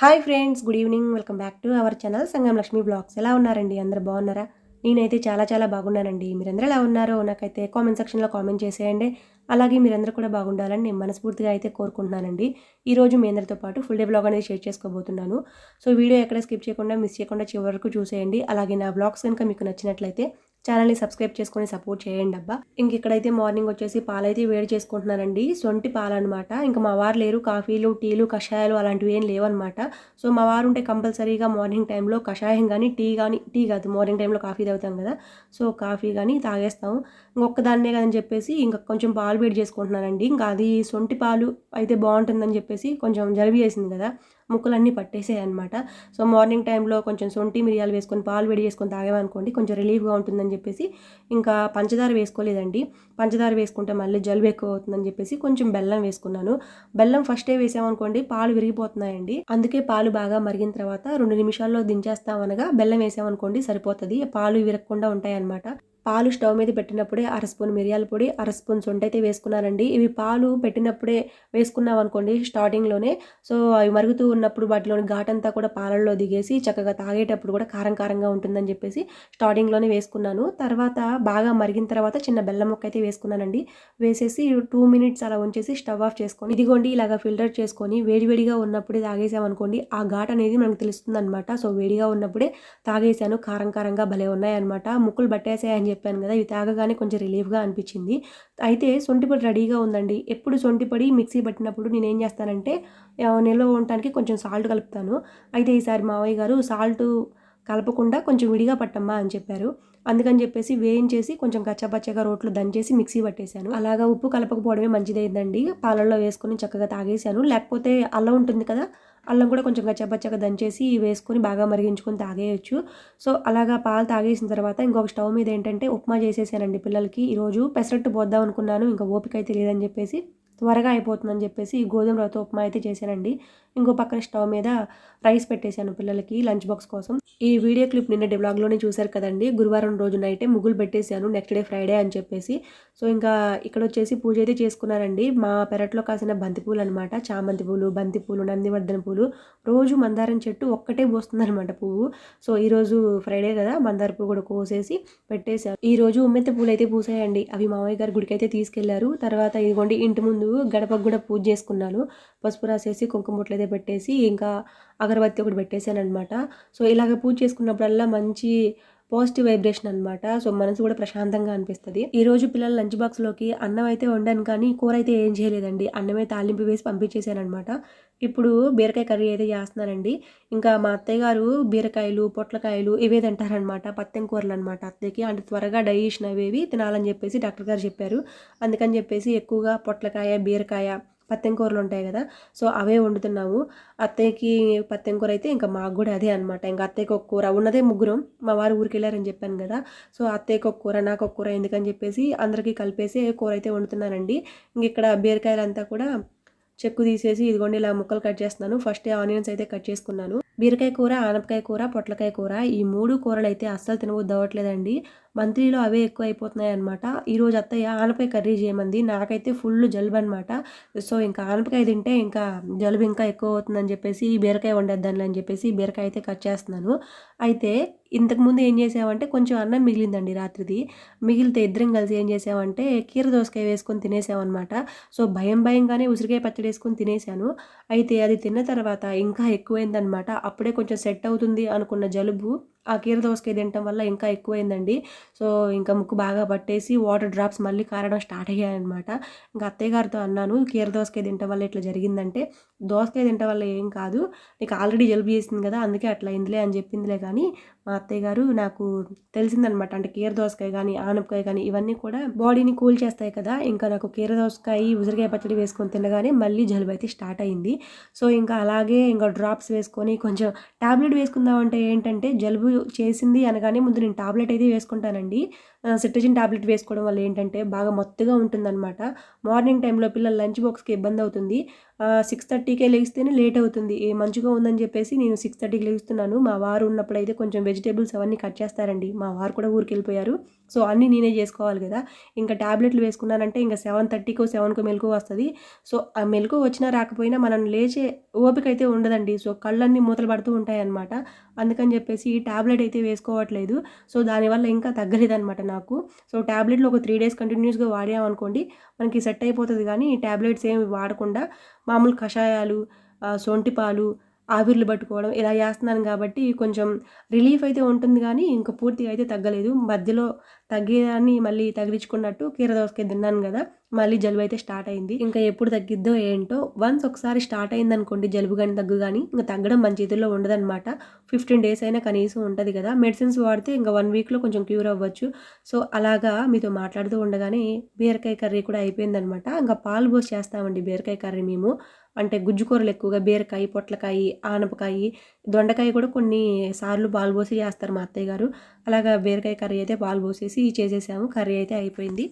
Hi friends good evening. Welcome back to our channel Sangam Lakshmi blogs. ఎలా ఉన్నారండి? అందరు బాగున్నారా? నేనైతే చాలా చాలా బాగున్నానండి. మీరందరూ ఎలా ఉన్నారో నాకైతే కామెంట్ సెక్షన్లో కామెంట్ చేసేయండి. అలాగే మీరందరూ కూడా బాగుండాలని నేను మనస్ఫూర్తిగా అయితే కోరుకుంటున్నానండి. ఈరోజు మీ అందరితో పాటు ఫుల్ డే బ్లాగ్ అనేది షేర్ చేసుకోబోతున్నాను. సో వీడియో ఎక్కడ స్కిప్ చేయకుండా మిస్ చేయకుండా చివరి వరకు చూసేయండి. అలాగే నా బ్లాగ్స్ కనుక మీకు నచ్చినట్లయితే ఛానల్ని సబ్స్క్రైబ్ చేసుకొని సపోర్ట్ చేయండి అబ్బా. ఇంక ఇక్కడైతే మార్నింగ్ వచ్చేసి పాలైతే వేడి చేసుకుంటున్నానండి. సొంటి పాలన్నమాట ఇంకా మా వారు లేరు. కాఫీలు టీలు కషాయాలు అలాంటివి ఏం లేవన్నమాట సో మా వారు ఉంటే కంపల్సరీగా మార్నింగ్ టైంలో కషాయం కానీ టీ కానీ టీ కాదు మార్నింగ్ టైంలో కాఫీ తాగుతాం కదా. సో కాఫీ కానీ తాగేస్తాము. ఇంకొకదాన్నే కదని చెప్పేసి ఇంకా కొంచెం పాలు వేడి చేసుకుంటున్నానండి. ఇంకా అది సొంటి పాలు అయితే బాగుంటుందని చెప్పేసి కొంచెం జలుబు చేసింది కదా. ముక్కలన్నీ పట్టేసాయి అనమాట సో మార్నింగ్ టైంలో కొంచెం సొంటి మిరియాలు వేసుకొని పాలు వేడి చేసుకొని తాగామనుకోండి కొంచెం రిలీఫ్గా ఉంటుందని చెప్పేసి ఇంకా పంచదార వేసుకోలేదండి. పంచదార వేసుకుంటే మళ్ళీ జలుబు ఎక్కువ అవుతుందని చెప్పేసి కొంచెం బెల్లం వేసుకున్నాను. బెల్లం ఫస్టే వేసామనుకోండి పాలు విరిగిపోతున్నాయండి. అందుకే పాలు బాగా మరిగిన తర్వాత రెండు నిమిషాల్లో దించేస్తామనగా బెల్లం వేసామనుకోండి సరిపోతుంది. పాలు విరగకుండా ఉంటాయన్నమాట. పాలు స్టవ్ మీద పెట్టినప్పుడే అర స్పూన్ మిరియాల పొడి అర స్పూన్ సొంట అయితే వేసుకున్నానండి. ఇవి పాలు పెట్టినప్పుడే వేసుకున్నాం అనుకోండి స్టార్టింగ్లోనే. సో అవి మరుగుతూ ఉన్నప్పుడు వాటిలోని ఘాటంతా కూడా పాలల్లో దిగేసి చక్కగా తాగేటప్పుడు కూడా కారం కారంగా ఉంటుందని చెప్పేసి స్టార్టింగ్లోనే వేసుకున్నాను. తర్వాత బాగా మరిగిన తర్వాత చిన్న బెల్లం ముక్క అయితే వేసుకున్నానండి. వేసేసి టూ మినిట్స్ అలా ఉంచేసి స్టవ్ ఆఫ్ చేసుకొని ఇదిగోండి ఇలాగ ఫిల్టర్ చేసుకొని వేడివేడిగా ఉన్నప్పుడే తాగేసామనుకోండి ఆ ఘాట్ అనేది మనకు తెలుస్తుంది అనమాట సో వేడిగా ఉన్నప్పుడే తాగేసాను. కారం కారంగా భలే ఉన్నాయన్నమాట. ముక్కులు పట్టేసాయని చెప్పాను కదా ఇవి తాగగానే కొంచెం రిలీఫ్గా అనిపించింది. అయితే సొంటిపొడి రెడీగా ఉందండి. ఎప్పుడు సొంటిపొడి మిక్సీ పట్టినప్పుడు నేను ఏం చేస్తానంటే నిల్వ ఉండటానికి కొంచెం సాల్ట్ కలుపుతాను. అయితే ఈసారి మావయ్య గారు సాల్ట్ కలపకుండా కొంచెం విడిగా పట్టమ్మా అని చెప్పారు. అందుకని చెప్పేసి వేయించేసి కొంచెం కచ్చపచ్చగా రోట్లో దంచేసి మిక్సీ పట్టేశాను. అలాగా ఉప్పు కలపకపోవడమే మంచిదైందండి. పాలల్లో వేసుకొని చక్కగా తాగేశాను. లేకపోతే అల్లం ఉంటుంది కదా అల్లం కూడా కొంచెం గచ్చబచ్చగా దంచేసి వేసుకొని బాగా మరిగించుకొని తాగేయచ్చు. సో అలాగా పాలు తాగేసిన తర్వాత ఇంకొక స్టవ్ మీద ఏంటంటే ఉప్మా చేసేసానండి పిల్లలకి. ఈరోజు పెసరట్టు పోద్దాం అనుకున్నాను ఇంకా ఓపిక అయితే లేదని చెప్పేసి త్వరగా అయిపోతుందని చెప్పేసి ఈ గోధుమ రవ్వతో ఉప్మా అయితే చేశానండి. ఇంకో పక్కన స్టవ్ మీద రైస్ పెట్టేశాను పిల్లలకి లంచ్ బాక్స్ కోసం. ఈ వీడియో క్లిప్ నిన్నటి బ్లాగ్లోనే చూశారు కదండి. గురువారం రోజు నైటే ముగ్గులు పెట్టేశాను నెక్స్ట్ డే ఫ్రైడే అని చెప్పేసి. సో ఇంకా ఇక్కడ వచ్చేసి పూజ అయితే చేసుకున్నారండి. మా పెరట్లో కాసిన బంతిపూలు అనమాట చామంతి పూలు బంతిపూలు నందివర్ధన పూలు రోజు మందారం చెట్టు ఒక్కటే పోస్తుందనమాట పువ్వు. సో ఈరోజు ఫ్రైడే కదా మందార పువ్వు కూడా కోసేసి పెట్టేశారు ఈ రోజు ఉమ్మెత్త పూలు అయితే పూసాయండి. అవి మామయ్య గారి గుడికి అయితే తీసుకెళ్ళారు. తర్వాత ఇదిగోండి ఇంటి ముందు గడపకు కూడా పూజ చేసుకున్నాను. పసుపు రాసేసి కుంకుమ బొట్లు అయితే పెట్టేసి ఇంకా అగరబత్తి ఒకటి పెట్టేశాను అనమాట సో ఇలాగ పూజ చేసుకున్నప్పుడల్లా మంచి పాజిటివ్ వైబ్రేషన్ అనమాట సో మనసు కూడా ప్రశాంతంగా అనిపిస్తుంది. ఈ రోజు పిల్లల లంచ్ బాక్స్లోకి అన్నం అయితే వండాను కానీ కూర అయితే ఏం చేయలేదండి. అన్నమే తాలింపు వేసి పంపించేశాను అనమాట ఇప్పుడు బీరకాయ కర్రీ అయితే చేస్తున్నానండి. ఇంకా మా అత్తయ్య గారు బీరకాయలు పొట్లకాయలు ఇవేదంటారనమాట పత్తెం కూరలు అనమాట అత్తయ్యకి అంటే త్వరగా డైజెషన్ అవేవి తినాలని చెప్పేసి డాక్టర్ గారు చెప్పారు. అందుకని చెప్పేసి ఎక్కువగా పొట్లకాయ బీరకాయ పత్తెం కూరలు ఉంటాయి కదా సో అవే వండుతున్నాము. అత్తయ్యకి పత్తెం కూర అయితే ఇంకా మాకు కూడా అదే అనమాట ఇంకా అత్తయ్యకి ఒక కూర ఉన్నదే ముగ్గురం. మా వారు ఊరికి వెళ్ళారని చెప్పాను కదా సో అత్తయ్యకి ఒక కూర నాకు ఒక కూర ఎందుకని చెప్పేసి అందరికీ కలిపేసి కూర అయితే వండుతున్నానండి. ఇంక ఇక్కడ బీరకాయలంతా కూడా చెక్కు తీసేసి ఇదిగోండి ఇలా ముక్కలు కట్ చేస్తున్నాను. ఫస్ట్ ఆనియన్స్ అయితే కట్ చేసుకున్నాను. బీరకాయ కూర ఆనపకాయ కూర పొట్లకాయ కూర ఈ మూడు కూరలు అయితే అస్సలు తినవద్దు అవ్వట్లేదండి. మంత్లీలో అవే ఎక్కువ అయిపోతున్నాయి అనమాట ఈరోజు అత్తయ్య ఆనపకాయ కర్రీ చేయమంది. నాకైతే ఫుల్ జలుబు అనమాట సో ఇంకా ఆనపకాయ తింటే ఇంకా జలుబు ఇంకా ఎక్కువ అవుతుందని చెప్పేసి ఈ బీరకాయ వండేద్దాను అని చెప్పేసి బీరకాయ అయితే కట్ చేస్తున్నాను. అయితే ఇంతకుముందు ఏం చేసామంటే కొంచెం అన్నం మిగిలిందండి రాత్రిది. మిగిలితే ఇద్దరం కలిసి ఏం చేసామంటే కీర దోసకాయ వేసుకొని తినేసామన్నమాట. సో భయం భయంగానే ఉసిరికాయ పచ్చడి వేసుకొని తినేసాను. అయితే అది తిన్న తర్వాత ఇంకా ఎక్కువైందనమాట అప్పుడే కొంచెం సెట్ అవుతుంది అనుకున్న జలుబు. ఆ కీర దోసకాయ తినటం వల్ల ఇంకా ఎక్కువైందండి. సో ఇంకా ముక్కు బాగా పట్టేసి వాటర్ డ్రాప్స్ మళ్ళీ కారడం స్టార్ట్ అయ్యాయన్నమాట. ఇంకా అత్తయ్య గారితో అన్నాను కీర దోసకాయ తినటం వల్ల ఇట్లా జరిగిందంటే దోసకాయ తినటం వల్ల ఏం కాదు నీకు ఆల్రెడీ జలుబు చేసింది కదా అందుకే అట్లా అయిందిలే అని చెప్పిందిలే కానీ మా అత్తయ్య గారు నాకు తెలిసిందనమాట అంటే కీర దోసకాయ కానీ ఆనపకాయ కానీ ఇవన్నీ కూడా బాడీని కూల్ చేస్తాయి కదా. ఇంకా నాకు కీర దోసకాయ ఉసిరికాయ పచ్చడి వేసుకొని తినగానే మళ్ళీ జలుబు అయితే స్టార్ట్ అయింది. సో ఇంకా అలాగే ఇంకా డ్రాప్స్ వేసుకొని కొంచెం టాబ్లెట్ వేసుకుందామంటే ఏంటంటే జలుబు చేసింది అనగానే ముందు నేను టాబ్లెట్ అయితే వేసుకుంటానండి. సిట్రజిన్ టాబ్లెట్ వేసుకోవడం వల్ల ఏంటంటే బాగా మత్తుగా ఉంటుందన్నమాట. మార్నింగ్ టైంలో పిల్లల లంచ్ బాక్స్కి ఇబ్బంది అవుతుంది. సిక్స్ థర్టీకే లేగిస్తేనే లేట్ అవుతుంది. ఏ మంచిగా ఉందని చెప్పేసి నేను సిక్స్ థర్టీకి లేస్తున్నాను. మా వారు ఉన్నప్పుడు అయితే కొంచెం వెజిటేబుల్స్ అవన్నీ కట్ చేస్తారండి. మా వారు కూడా ఊరికి వెళ్ళిపోయారు. సో అన్నీ నేనే చేసుకోవాలి కదా. ఇంకా ట్యాబ్లెట్లు వేసుకున్నానంటే ఇంకా సెవెన్ థర్టీకో సెవెన్కో మెలకు వస్తుంది. సో ఆ మెలకు వచ్చినా రాకపోయినా మనం లేచే ఓపిక అయితే ఉండదండి. సో కళ్ళన్నీ మూతలు పడుతూ ఉంటాయన్నమాట. అందుకని చెప్పేసి ఈ ట్యాబ్లెట్ అయితే వేసుకోవట్లేదు. సో దానివల్ల ఇంకా తగ్గలేదన్నమాట నాకు. సో ట్యాబ్లెట్లు ఒక త్రీ డేస్ కంటిన్యూస్గా వాడామనుకోండి మనకి సెట్ అయిపోతుంది కానీ ఈ ట్యాబ్లెట్స్ ఏమి వాడకుండా మామూలు కషాయాలు ఆ, సొంటి పాలు ఆవిర్లు పట్టుకోవడం ఇలా చేస్తున్నాను కాబట్టి కొంచెం రిలీఫ్ అయితే ఉంటుంది కానీ ఇంకా పూర్తిగా అయితే తగ్గలేదు. మధ్యలో తగ్గేదాన్ని మళ్ళీ తగిలించుకున్నట్టు కీర తిన్నాను కదా మళ్ళీ జలుబు అయితే స్టార్ట్ అయింది. ఇంకా ఎప్పుడు తగ్గిద్దో ఏంటో వన్స్ ఒకసారి స్టార్ట్ అయింది అనుకోండి జలుబు కానీ తగ్గు కానీ ఇంకా తగ్గడం మన చేతుల్లో ఉండదన్నమాట. ఫిఫ్టీన్ డేస్ అయినా కనీసం ఉంటుంది కదా. మెడిసిన్స్ వాడితే ఇంకా వన్ వీక్లో కొంచెం క్యూర్ అవ్వచ్చు. సో అలాగా మీతో మాట్లాడుతూ ఉండగానే బీరకాయ కర్రీ కూడా అయిపోయిందనమాట ఇంకా పాలు పోసి చేస్తామండి బీరకాయ కర్రీ మేము. అంటే గుజ్జుకూరలు ఎక్కువగా బీరకాయ పొట్లకాయ ఆనపకాయ దొండకాయ కూడా కొన్ని సార్లు పాలు పోసి చేస్తారు మా అత్తయ్య గారు. అలాగా బీరకాయ కర్రీ అయితే పాలు పోసేసి చేసేసాము. కర్రీ అయితే అయిపోయింది.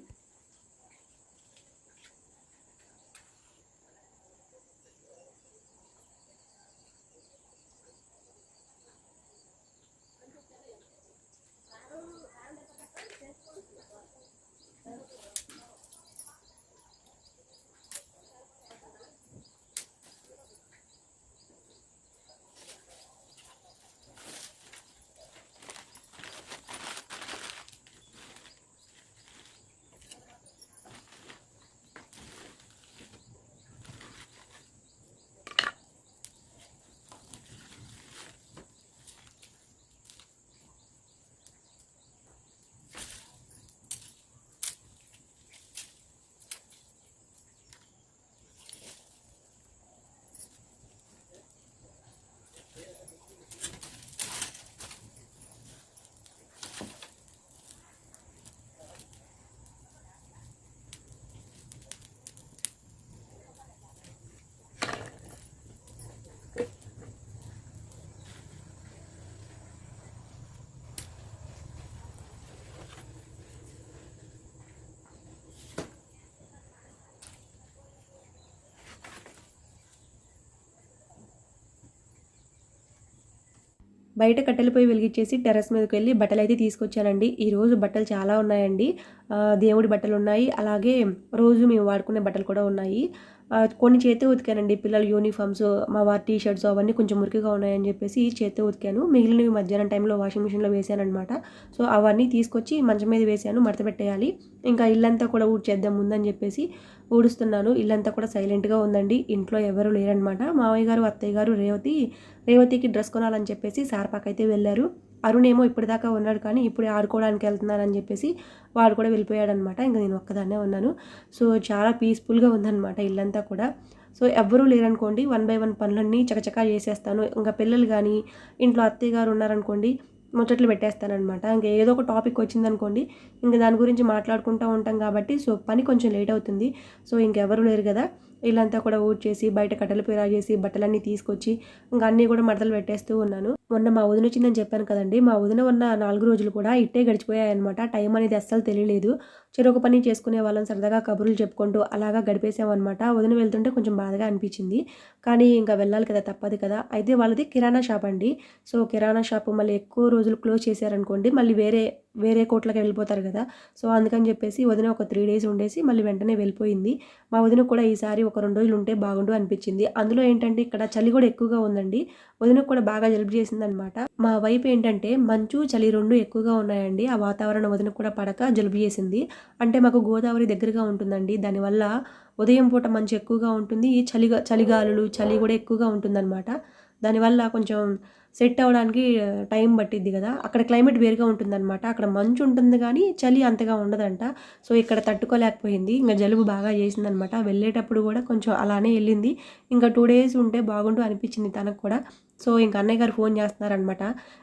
బయట కట్టెల పొయ్యి వెలిగించేసి టెర్రస్ మీదకి వెళ్ళి బట్టలు అయితే తీసుకొచ్చానండి ఈరోజు బట్టలు చాలా ఉన్నాయండి. దేవుడి బట్టలు ఉన్నాయి అలాగే రోజు మేము వాడుకునే బట్టలు కూడా ఉన్నాయి. కొన్ని చేతే ఉతికానండి. పిల్లల యూనిఫామ్స్ మా వారి టీ షర్ట్స్ అవన్నీ కొంచెం మురికిగా ఉన్నాయని చెప్పేసి చేతే ఉతికాను. మిగిలినవి మధ్యాహ్నం టైంలో వాషింగ్ మిషన్లో వేసాను అనమాట సో అవన్నీ తీసుకొచ్చి మంచం మీద వేసాను మడత పెట్టేయాలి. ఇంకా ఇల్లంతా కూడా ఊడ్చేద్దాం ముందని చెప్పేసి ఊడుస్తున్నాను. ఇల్లంతా కూడా సైలెంట్గా ఉందండి. ఇంట్లో ఎవరు లేరనమాట మావయ్య గారు అత్తయ్య గారు రేవతి రేవతికి డ్రెస్ కొనాలని చెప్పేసి సార్ పాకైతే వెళ్ళారు. అరుణ్ ఏమో ఇప్పటిదాకా ఉన్నాడు కానీ ఇప్పుడే ఆడుకోవడానికి వెళ్తున్నానని చెప్పేసి వాడు కూడా వెళ్ళిపోయాడనమాట. ఇంకా నేను ఒక్కదాన్నే ఉన్నాను. సో చాలా పీస్ఫుల్గా ఉందన్నమాట ఇల్లంతా కూడా. సో ఎవ్వరూ లేరనుకోండి వన్ బై వన్ పనులన్నీ చకచకా చేసేస్తాను. ఇంకా పిల్లలు కానీ ఇంట్లో అత్తయ్య గారు ఉన్నారనుకోండి ముచ్చట్లు పెట్టేస్తానమాట ఇంకా ఏదో ఒక టాపిక్ వచ్చిందనుకోండి ఇంకా దాని గురించి మాట్లాడుకుంటూ ఉంటాం కాబట్టి సో పని కొంచెం లేట్ అవుతుంది. సో ఇంకెవరు లేరు కదా. ఇల్లంతా కూడా ఊడ్చేసి బయట కట్టెల పొయ్యి చేసి బట్టలన్నీ తీసుకొచ్చి ఇంకా అన్నీ కూడా మడతలు పెట్టేస్తూ ఉన్నాను. మొన్న మా వదిన వచ్చిందని చెప్పాను కదండి. మా వదిన ఉన్న నాలుగు రోజులు కూడా ఇట్టే గడిచిపోయాయన్నమాట. టైం అనేది అస్సలు తెలియలేదు. చెరొక పని చేసుకునే వాళ్ళని సరదాగా కబుర్లు చెప్పుకుంటూ అలాగా గడిపేసామన్నమాట వదిన వెళ్తుంటే కొంచెం బాధగా అనిపించింది. కానీ ఇంకా వెళ్ళాలి కదా తప్పదు కదా. అయితే వాళ్ళది కిరాణా షాప్ అండి. సో కిరాణా షాప్ మళ్ళీ ఎక్కువ రోజులు క్లోజ్ చేశారనుకోండి మళ్ళీ వేరే వేరే కోట్లకి వెళ్ళిపోతారు కదా. సో అందుకని చెప్పేసి వదిన ఒక త్రీ డేస్ ఉండేసి మళ్ళీ వెంటనే వెళ్ళిపోయింది. మా వదిన కూడా ఈసారి ఒక రెండు రోజులు ఉంటే బాగుండు అనిపించింది. అందులో ఏంటంటే ఇక్కడ చలి కూడా ఎక్కువగా ఉందండి. వదినకు కూడా బాగా జలుబు చేసిందనమాట మా వైపు ఏంటంటే మంచు చలి రెండు ఎక్కువగా ఉన్నాయండి. ఆ వాతావరణం వదిన కూడా పడక జలుబు చేసింది. అంటే మాకు గోదావరి దగ్గరగా ఉంటుందండి. దానివల్ల ఉదయం పూట మంచు ఎక్కువగా ఉంటుంది. చలిగా చలిగాలులు చలి కూడా ఎక్కువగా ఉంటుందన్నమాట. దానివల్ల కొంచెం సెట్ అవ్వడానికి టైం పట్టిద్ది కదా. అక్కడ క్లైమేట్ వేరుగా ఉంటుందన్నమాట. అక్కడ మంచు ఉంటుంది కానీ చలి అంతగా ఉండదంట. సో ఇక్కడ తట్టుకోలేకపోయింది. ఇంకా జలుబు బాగా చేసిందనమాట వెళ్ళేటప్పుడు కూడా కొంచెం అలానే వెళ్ళింది. ఇంకా టూ డేస్ ఉంటే బాగుండు అనిపించింది తనకు కూడా. సో ఇంకా అన్నయ్య గారు ఫోన్ చేస్తున్నారనమాట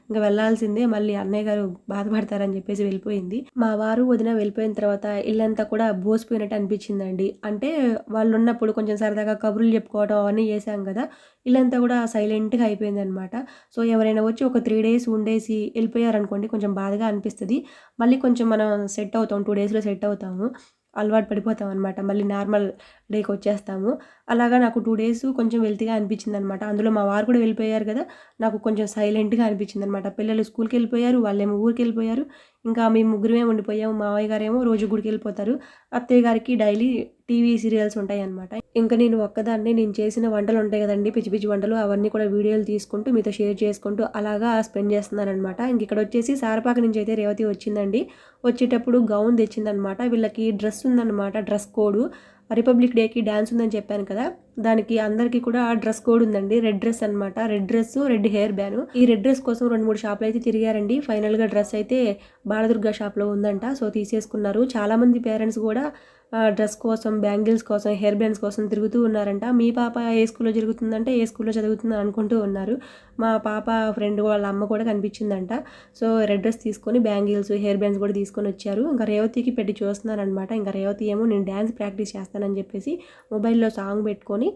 ఇంకా వెళ్ళాల్సిందే. మళ్ళీ అన్నయ్య గారు బాధపడతారని చెప్పేసి వెళ్ళిపోయింది. మా వారు వదిన వెళ్ళిపోయిన తర్వాత ఇల్లంతా కూడా బోసిపోయినట్టు అనిపించిందండి. అంటే వాళ్ళు ఉన్నప్పుడు కొంచెం సరదాగా కబుర్లు చెప్పుకోవడం అవన్నీ చేశాం కదా. ఇల్లంతా కూడా సైలెంట్గా అయిపోయింది అనమాట సో సో ఎవరైనా వచ్చి ఒక త్రీ డేస్ ఉండేసి వెళ్ళిపోయారనుకోండి కొంచెం బాధగా అనిపిస్తుంది. మళ్ళీ కొంచెం మనం సెట్ అవుతాం టూ డేస్లో సెట్ అవుతాము అలవాటు పడిపోతాం అనమాట మళ్ళీ నార్మల్ డేకి వచ్చేస్తాము. అలాగా నాకు టూ డేస్ కొంచెం వెల్తీగా అనిపించింది అనమాట అందులో మా వారు కూడా వెళ్ళిపోయారు కదా నాకు కొంచెం సైలెంట్గా అనిపించింది అనమాట పిల్లలు స్కూల్కి వెళ్ళిపోయారు వాళ్ళేమో ఊరికి వెళ్ళిపోయారు ఇంకా మేము ముగ్గురమే ఉండిపోయాము. మావయ్య గారేమో రోజు గుడికి వెళ్ళిపోతారు. అత్తయ్య గారికి డైలీ టీవీ సీరియల్స్ ఉంటాయి అనమాట ఇంకా నేను ఒక్కదాన్ని నేను చేసిన వంటలు ఉంటాయి కదండి పిచ్చి పిచ్చి వంటలు అవన్నీ కూడా వీడియోలు తీసుకుంటూ మీతో షేర్ చేసుకుంటూ అలాగా స్పెండ్ చేస్తున్నాను అనమాట ఇంక ఇక్కడ వచ్చేసి సారపాక నుంచి అయితే రేవతి వచ్చిందండి. వచ్చేటప్పుడు గౌన్ తెచ్చిందనమాట వీళ్ళకి డ్రెస్ ఉందన్నమాట డ్రెస్ కోడ్. రిపబ్లిక్ డేకి డ్యాన్స్ ఉందని చెప్పాను కదా. దానికి అందరికీ కూడా డ్రెస్ కోడ్ ఉందండి. రెడ్ డ్రెస్ అన్నమాట. Red dress red hair band. ఈ రెడ్ డ్రెస్ కోసం రెండు మూడు షాపులు అయితే తిరిగారండి. ఫైనల్గా డ్రెస్ అయితే బాలదుర్గ షాప్లో ఉందంట. సో తీసేసుకున్నారు. చాలామంది పేరెంట్స్ కూడా డ్రెస్ కోసం బ్యాంగిల్స్ కోసం హెయిర్ బ్యాండ్స్ కోసం తిరుగుతూ ఉన్నారంట. మీ పాప ఏ స్కూల్లో జరుగుతుందంటే ఏ స్కూల్లో చదువుతుంది అనుకుంటూ ఉన్నారు. మా పాప ఫ్రెండ్ వాళ్ళ అమ్మ కూడా కనిపించిందంట. సో రెడ్ డ్రెస్ తీసుకొని బ్యాంగిల్స్ హెయిర్ బ్యాండ్స్ కూడా తీసుకొని వచ్చారు. ఇంకా రేవతికి పెట్టి చూస్తున్నారనమాట ఇంకా రేవతి ఏమో నేను డ్యాన్స్ ప్రాక్టీస్ చేస్తానని చెప్పేసి మొబైల్లో సాంగ్ పెట్టుకొని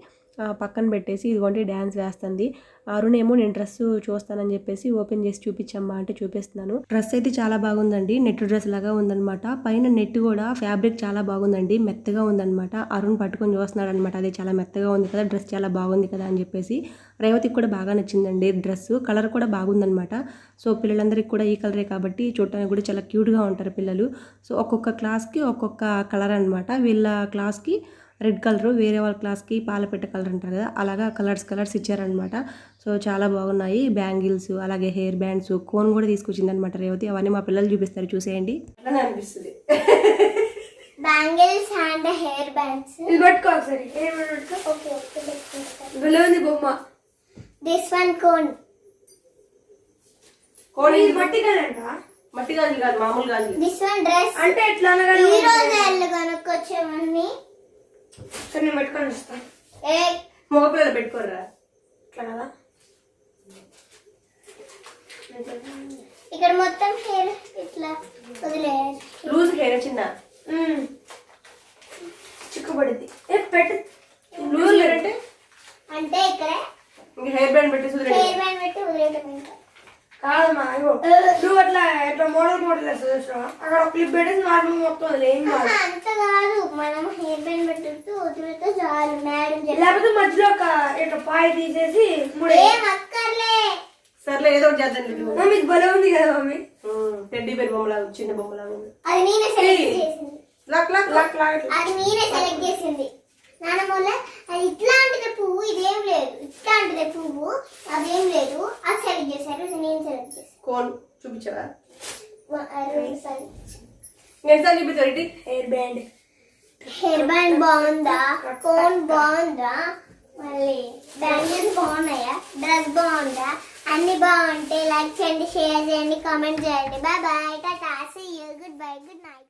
పక్కన పెట్టేసి ఇదిగోండి డ్యాన్స్ వేస్తుంది. అరుణ్ ఏమో నేను డ్రెస్ చూస్తానని చెప్పేసి ఓపెన్ చేసి చూపించమ్మా అంటే చూపిస్తున్నాను. డ్రెస్ అయితే చాలా బాగుందండి. నెట్ డ్రెస్ లాగా ఉందన్నమాట. పైన నెట్ కూడా ఫ్యాబ్రిక్ చాలా బాగుందండి. మెత్తగా ఉందన్నమాట. అరుణ్ పట్టుకొని చూస్తున్నాడు అనమాట అది చాలా మెత్తగా ఉంది కదా డ్రెస్ చాలా బాగుంది కదా అని చెప్పేసి. రేవతికి కూడా బాగా నచ్చిందండి డ్రెస్. కలర్ కూడా బాగుందన్నమాట. సో పిల్లలందరికీ కూడా ఈ కలరే కాబట్టి చూడటానికి కూడా చాలా క్యూట్గా ఉంటారు పిల్లలు. సో ఒక్కొక్క క్లాస్కి ఒక్కొక్క కలర్ అనమాట వీళ్ళ క్లాస్కి రెడ్ కలర్ వేరే వాళ్ళ క్లాస్కి పాలపెట్ట కలర్ అంటారు కదా అలాగా కలర్స్ కలర్స్ ఇచ్చారనమాట సో చాలా బాగున్నాయి బ్యాంగిల్స్ అలాగే హెయిర్ బ్యాండ్స్ కోన్ కూడా తీసుకొచ్చింది అనమాట రేవతి. అవన్నీ మా పిల్లలు చూపిస్తారు చూసేయండి. అనిపిస్తుంది. Bangles and hair bands. ఇది పట్టుకో ఒకసారి ఏం పట్టుకో. ఓకే ఓకే పెట్టుకుంటాను. భలే ఉంది బొమ్మ. దిస్ వన్ కోన్ కోడి ఇది మట్టి కదంట. మట్టి గాజులు కాదు మామూలు గాజులు. దిస్ వన్ డ్రెస్ అంటే ఎట్లా ఈ రోజు ఎల్లు కొనుక్కొచ్చామని సరే నేను పెట్టుకొని వస్తాను ఏ మగ పిల్లలు పెట్టుకోరా. ఇట్లా ఇక్కడ మొత్తం హెయిర్ ఇట్లా వదిలేయాలి లూజ్ హెయిర్ చిన్న. చిక్కుపడింది ఏ పెట్టు. లూజ్ హెయిర్ అంటే? అంటే ఇక్కడ ఇంక హెయిర్ బ్యాండ్ పెట్టేసి హెయిర్ బ్యాండ్ పెట్టి వదిలేయటం ఇంకా. కాదమ్మా ఇగో. నువ్వు అట్లా ఇట్లా మోడల్ మోడల్ చూసావా? అక్కడ క్లిప్ పెట్టేసి నార్మల్ మొత్తం ఏం అంత కాదు. మనం హెయిర్ బ్యాండ్ పెట్టుతూ వదిలితే చాలు మేడం లేకపోతే మధ్యలో ఒక ఇట్లా పాయ తీసేసి ముడే అక్కర్లే. సర్లే ఏదో ఒకటి చేద్దాం ఇది భలే ఉంది కదా మమ్మీ. టెడ్డీ బేర్ బొమ్మలాగా చిన్న బొమ్మలాగా ఉంది. అది నేనే సెలెక్ట్ చేసింది. Lock lock lock lock. అది నేనే సెలెక్ట్ చేసింది. నానమ్మల అది ఇట్లాంటిది పువ్వు ఇదేం లేదు. ఇట్లాంటిది పువ్వు అదేం లేదు అది సెలెక్ట్ చేశారు ఇది నేను సెలెక్ట్ చేశాను కోన్ చూపించావా? ఇటు హెయిర్ బ్యాండ్ హెయిర్ బ్యాండ్ బాగుందా? కోన్ బాగుందా? మళ్ళీ బ్యాంగిల్స్ బాగున్నాయా? డ్రెస్ బాగుందా? అన్ని బాగుంటే లైక్ చేయండి షేర్ చేయండి కామెంట్ చేయండి. Bye bye tata see you goodbye good night